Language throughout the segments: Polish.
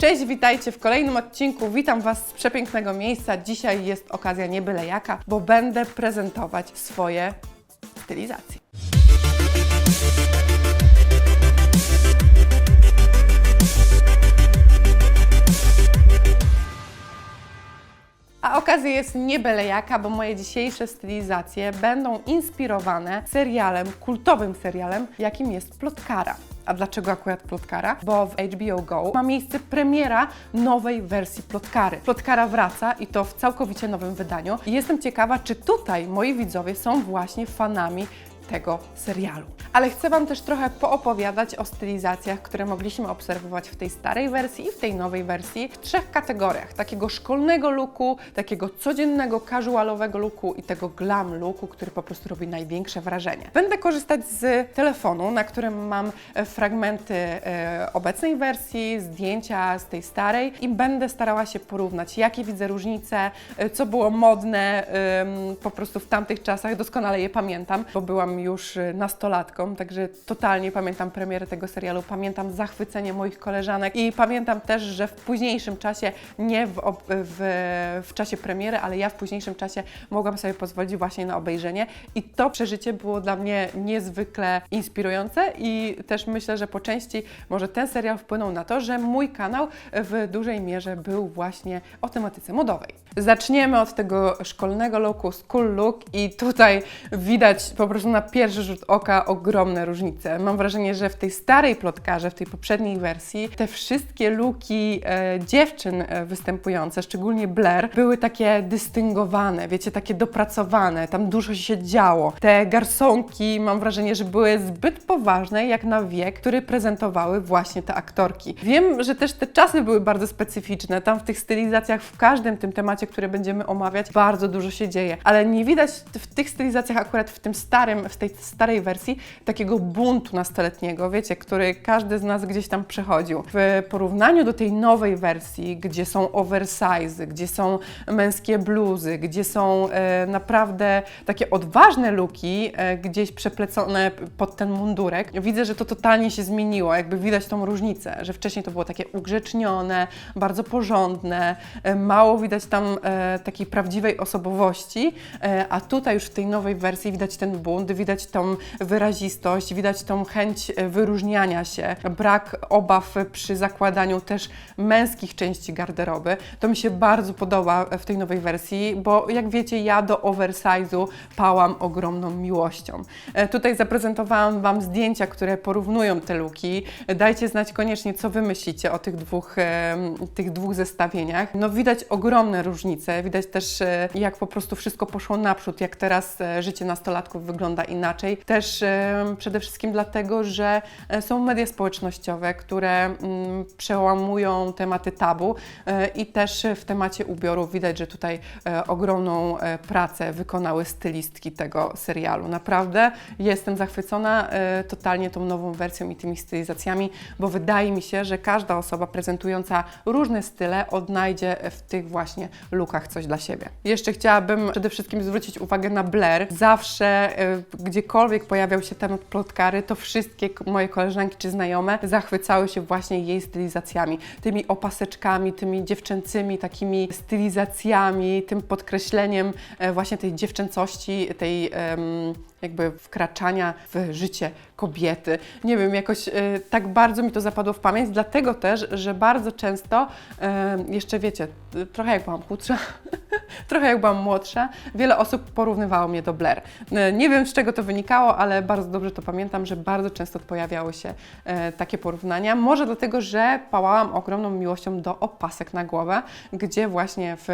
Cześć, witajcie w kolejnym odcinku. Witam Was z przepięknego miejsca. Dzisiaj jest okazja nie jaka, bo będę prezentować swoje stylizacje. A okazja jest nie jaka, bo moje dzisiejsze stylizacje będą inspirowane serialem, kultowym serialem, jakim jest Plotkara. A dlaczego akurat Plotkara? Bo w HBO Go ma miejsce premiera nowej wersji Plotkary. Plotkara wraca i to w całkowicie nowym wydaniu. I jestem ciekawa, czy tutaj moi widzowie są właśnie fanami tego serialu. Ale chcę Wam też trochę poopowiadać o stylizacjach, które mogliśmy obserwować w tej starej wersji i w tej nowej wersji w trzech kategoriach. Takiego szkolnego looku, takiego codziennego, casualowego looku i tego glam looku, który po prostu robi największe wrażenie. Będę korzystać z telefonu, na którym mam e, fragmenty e, obecnej wersji, zdjęcia z tej starej i będę starała się porównać, jakie widzę różnice, e, co było modne po prostu w tamtych czasach. Doskonale je pamiętam, bo byłam już y, nastolatką, także totalnie pamiętam premierę tego serialu, pamiętam zachwycenie moich koleżanek i pamiętam też, że w późniejszym czasie, nie w, w, w czasie premiery, ale ja w późniejszym czasie mogłam sobie pozwolić właśnie na obejrzenie i to przeżycie było dla mnie niezwykle inspirujące i też myślę, że po części może ten serial wpłynął na to, że mój kanał w dużej mierze był właśnie o tematyce modowej. Zaczniemy od tego szkolnego looku, school look i tutaj widać po prostu na pierwszy rzut oka ogromne różnice. Mam wrażenie, że w tej starej plotkarze, w tej poprzedniej wersji, te wszystkie luki e, dziewczyn e, występujące, szczególnie Blair, były takie dystyngowane, wiecie, takie dopracowane, tam dużo się działo. Te garsonki, mam wrażenie, że były zbyt poważne jak na wiek, który prezentowały właśnie te aktorki. Wiem, że też te czasy były bardzo specyficzne, tam w tych stylizacjach, w każdym tym temacie, który będziemy omawiać, bardzo dużo się dzieje, ale nie widać w tych stylizacjach akurat w tym starym, w tej starej wersji takiego buntu nastoletniego, wiecie, który każdy z nas gdzieś tam przechodził. W porównaniu do tej nowej wersji, gdzie są oversize, gdzie są męskie bluzy, gdzie są e, naprawdę takie odważne luki, e, gdzieś przeplecone pod ten mundurek, widzę, że to totalnie się zmieniło, jakby widać tą różnicę, że wcześniej to było takie ugrzecznione, bardzo porządne, e, mało widać tam e, takiej prawdziwej osobowości, e, a tutaj już w tej nowej wersji widać ten bunt, widać tą wyrazistość, widać tą chęć e, wyróżniania się, brak obaw przy zakładaniu też męskich części garderoby. To mi się bardzo podoba w tej nowej wersji, bo jak wiecie, ja do oversize'u pałam ogromną miłością. E, Tutaj zaprezentowałam Wam zdjęcia, które porównują te luki. Dajcie znać koniecznie, co Wy myślicie o tych dwóch, e, tych dwóch zestawieniach. No widać ogromne różnice, widać też e, jak po prostu wszystko poszło naprzód, jak teraz e, życie nastolatków wygląda inaczej. Też przede wszystkim dlatego, że e, są media społecznościowe, które mm, przełamują tematy tabu e, i też w temacie ubioru widać, że tutaj e, ogromną pracę wykonały stylistki tego serialu. Naprawdę jestem zachwycona totalnie tą nową wersją i tymi stylizacjami, bo wydaje mi się, że każda osoba prezentująca różne style odnajdzie w tych właśnie lookach coś dla siebie. Jeszcze chciałabym przede wszystkim zwrócić uwagę na Blair. Zawsze gdziekolwiek pojawiał się temat plotkary, to wszystkie moje koleżanki czy znajome zachwycały się właśnie jej stylizacjami, tymi opaseczkami, tymi dziewczęcymi takimi stylizacjami, tym podkreśleniem e, właśnie tej dziewczęcości, tej em, jakby wkraczania w życie kobiety. Nie wiem, jakoś e, tak bardzo mi to zapadło w pamięć, dlatego też, że bardzo często, e, jeszcze wiecie, trochę jak byłam chudsza, trochę jak byłam młodsza, wiele osób porównywało mnie do Blair. E, Nie wiem, z czego to wynikało, ale bardzo dobrze to pamiętam, że bardzo często pojawiały się e, takie porównania. Może dlatego, że pałałam ogromną miłością do opasek na głowę, gdzie właśnie w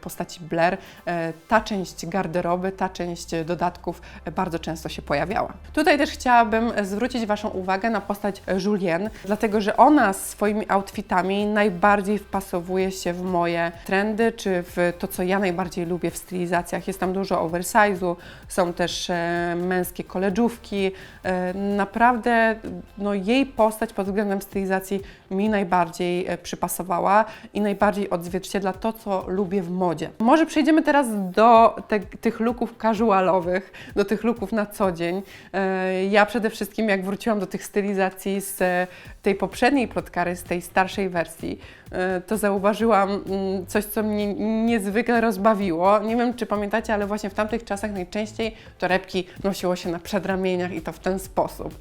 postaci Blair e, ta część garderoby, ta część dodatków e, bardzo często się pojawiała. Tutaj też chciałabym zwrócić Waszą uwagę na postać Julienne, dlatego że ona swoimi outfitami najbardziej wpasowuje się w moje trendy, czy w to, co ja najbardziej lubię w stylizacjach. Jest tam dużo oversize'u, są też e, męskie koleżówki. E, naprawdę no, jej postać pod względem stylizacji mi najbardziej e, przypasowała i najbardziej odzwierciedla to, co lubię w modzie. Może przejdziemy teraz do te, tych looków casualowych, do tych looków na co dzień. E, Ja przede wszystkim, jak wróciłam do tych stylizacji z e, tej poprzedniej plotkary, z tej starszej wersji, e, to zauważyłam mm, coś, co mnie niezwykle rozbawiło. Nie wiem, czy pamiętacie, ale właśnie w tamtych czasach najczęściej torebki nosiło się na przedramieniach i to w ten sposób.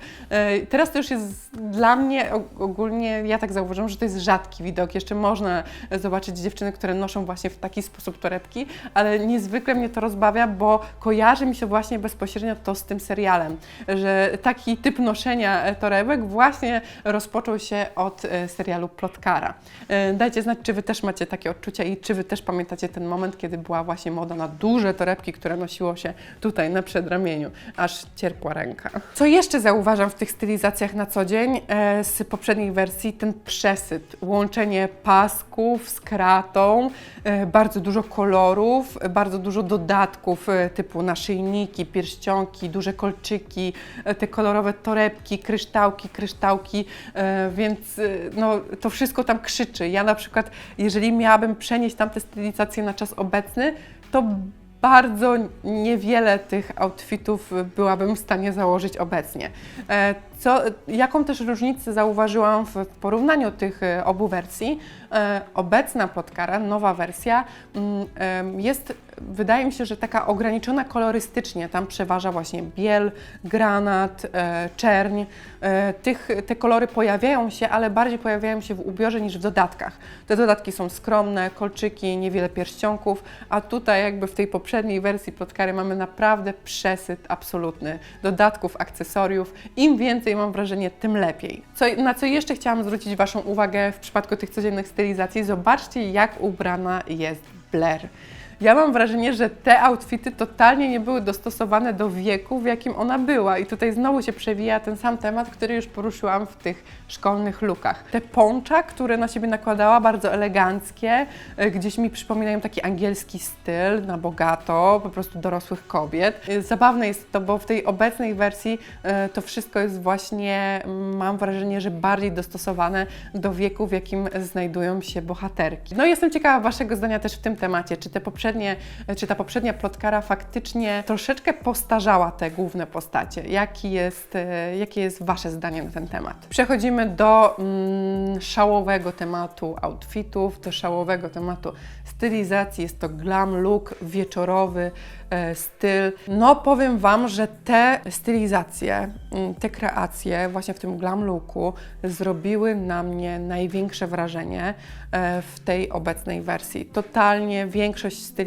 Teraz to już jest dla mnie og- ogólnie, ja tak zauważyłam, że to jest rzadki widok. Jeszcze można zobaczyć dziewczyny, które noszą właśnie w taki sposób torebki, ale niezwykle mnie to rozbawia, bo kojarzy mi się właśnie bezpośrednio to z tym serialem, że taki typ noszenia e, torebek właśnie rozpoczął się od e, serialu Plotkara. E, Dajcie znać, czy Wy też macie takie odczucia i czy Wy też pamiętacie ten moment, kiedy była właśnie moda na duże torebki, które nosiło się tutaj na przedramieniu, aż cierpła ręka. Co jeszcze zauważam w tych stylizacjach na co dzień z poprzedniej wersji? Ten przesyt, łączenie pasków z kratą, bardzo dużo kolorów, bardzo dużo dodatków typu naszyjniki, pierścionki, duże kolczyki, e, te kolorowe torebki, kryształki, kryształki, e, więc e, no, to wszystko tam krzyczy. Ja na przykład, jeżeli miałabym przenieść tamte stylizacje na czas obecny, to bardzo niewiele tych outfitów byłabym w stanie założyć obecnie. E, Co, jaką też różnicę zauważyłam w porównaniu tych e, obu wersji? E, Obecna plotkara, nowa wersja, mm, jest, wydaje mi się, że taka ograniczona kolorystycznie. Tam przeważa właśnie biel, granat, czerń. Tych, te kolory pojawiają się, ale bardziej pojawiają się w ubiorze niż w dodatkach. Te dodatki są skromne, kolczyki, niewiele pierścionków, a tutaj jakby w tej poprzedniej wersji plotkary mamy naprawdę przesyt absolutny dodatków, akcesoriów. Im więcej mam wrażenie, tym lepiej. Co, na co jeszcze chciałam zwrócić Waszą uwagę w przypadku tych codziennych stylizacji, zobaczcie jak ubrana jest Blair. Ja mam wrażenie, że te outfity totalnie nie były dostosowane do wieku, w jakim ona była. I tutaj znowu się przewija ten sam temat, który już poruszyłam w tych szkolnych lukach. Te poncza, które na siebie nakładała, bardzo eleganckie, e, gdzieś mi przypominają taki angielski styl na bogato, po prostu dorosłych kobiet. E, Zabawne jest to, bo w tej obecnej wersji e, to wszystko jest właśnie, mm, mam wrażenie, że bardziej dostosowane do wieku, w jakim znajdują się bohaterki. No i jestem ciekawa Waszego zdania też w tym temacie, czy te poprzednie, czy ta poprzednia plotkara faktycznie troszeczkę postarzała te główne postacie. Jaki jest, e, jakie jest Wasze zdanie na ten temat? Przechodzimy do mm, szałowego tematu outfitów, do szałowego tematu stylizacji. Jest to glam look wieczorowy, e, styl. No powiem Wam, że te stylizacje, mm, te kreacje właśnie w tym glam looku zrobiły na mnie największe wrażenie e, w tej obecnej wersji. Totalnie większość stylizacji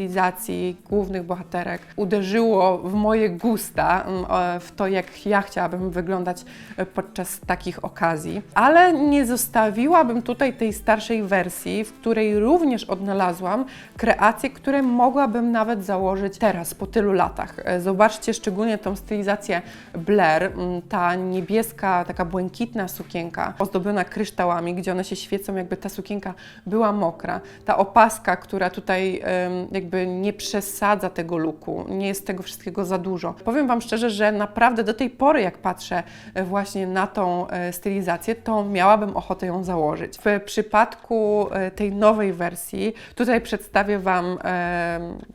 głównych bohaterek uderzyło w moje gusta, mm, w to jak ja chciałabym wyglądać e, podczas takich okazji, ale nie zostawiłabym tutaj tej starszej wersji, w której również odnalazłam kreacje, które mogłabym nawet założyć teraz, po tylu latach. E, Zobaczcie szczególnie tą stylizację Blair, mm, ta niebieska, taka błękitna sukienka, ozdobiona kryształami, gdzie one się świecą, jakby ta sukienka była mokra. Ta opaska, która tutaj em, jakby nie przesadza tego luku, nie jest tego wszystkiego za dużo. Powiem Wam szczerze, że naprawdę do tej pory, jak patrzę e, właśnie na tą e, stylizację, to miałabym ochotę ją założyć. W przypadku e, tej nowej wersji, tutaj przedstawię Wam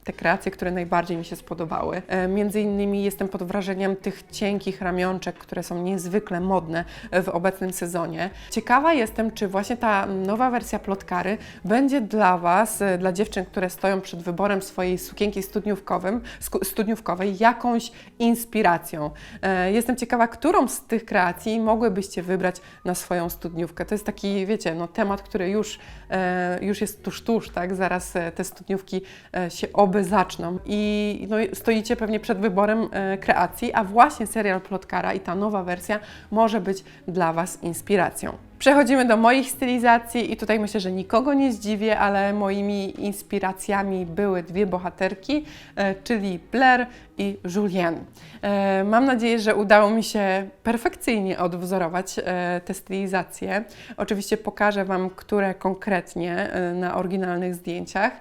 te kreacje, które najbardziej mi się spodobały. Między innymi jestem pod wrażeniem tych cienkich ramionczek, które są niezwykle modne w obecnym sezonie. Ciekawa jestem, czy właśnie ta nowa wersja plotkary będzie dla Was, dla dziewczyn, które stoją przed wyborem swojej sukienki studniówkowym, studniówkowej, jakąś inspiracją. E, Jestem ciekawa, którą z tych kreacji mogłybyście wybrać na swoją studniówkę. To jest taki, wiecie, no, temat, który już, e, już jest tuż, tuż, tak? Zaraz e, te studniówki się oby zaczną i no, stoicie pewnie przed wyborem kreacji, a właśnie serial Plotkara i ta nowa wersja może być dla Was inspiracją. Przechodzimy do moich stylizacji i tutaj myślę, że nikogo nie zdziwię, ale moimi inspiracjami były dwie bohaterki, e, czyli Blair i Julienne. E, Mam nadzieję, że udało mi się perfekcyjnie odwzorować e, te stylizacje. Oczywiście pokażę Wam, które konkretnie na oryginalnych zdjęciach.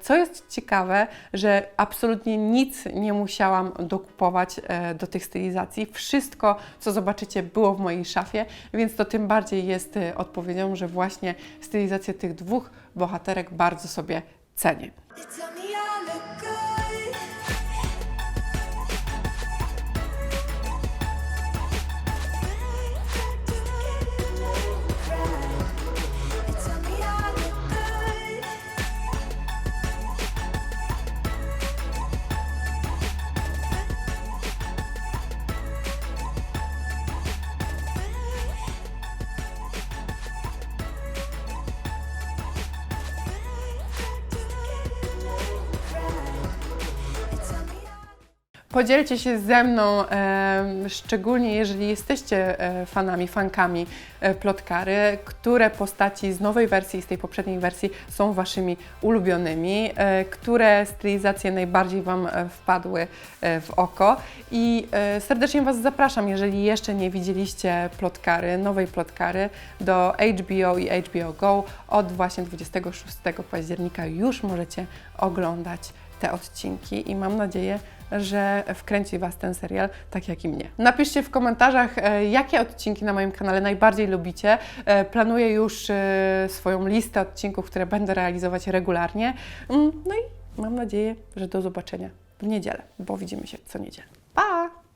Co jest ciekawe, że absolutnie nic nie musiałam dokupować do tych stylizacji. Wszystko, co zobaczycie, było w mojej szafie, więc to tym bardziej jest e, odpowiedzią, że właśnie stylizację tych dwóch bohaterek bardzo sobie cenię. Podzielcie się ze mną, szczególnie jeżeli jesteście e, fanami, fankami e, plotkary, które postaci z nowej wersji i z tej poprzedniej wersji są Waszymi ulubionymi, e, które stylizacje najbardziej Wam wpadły w oko. I serdecznie Was zapraszam, jeżeli jeszcze nie widzieliście plotkary, nowej plotkary, do HBO i HBO Go. Od właśnie 26 października już możecie oglądać te odcinki i mam nadzieję, że wkręci Was ten serial, tak jak i mnie. Napiszcie w komentarzach, e, jakie odcinki na moim kanale najbardziej lubicie. E, Planuję już e, swoją listę odcinków, które będę realizować regularnie. Mm, No i mam nadzieję, że do zobaczenia w niedzielę, bo widzimy się co niedzielę. Pa!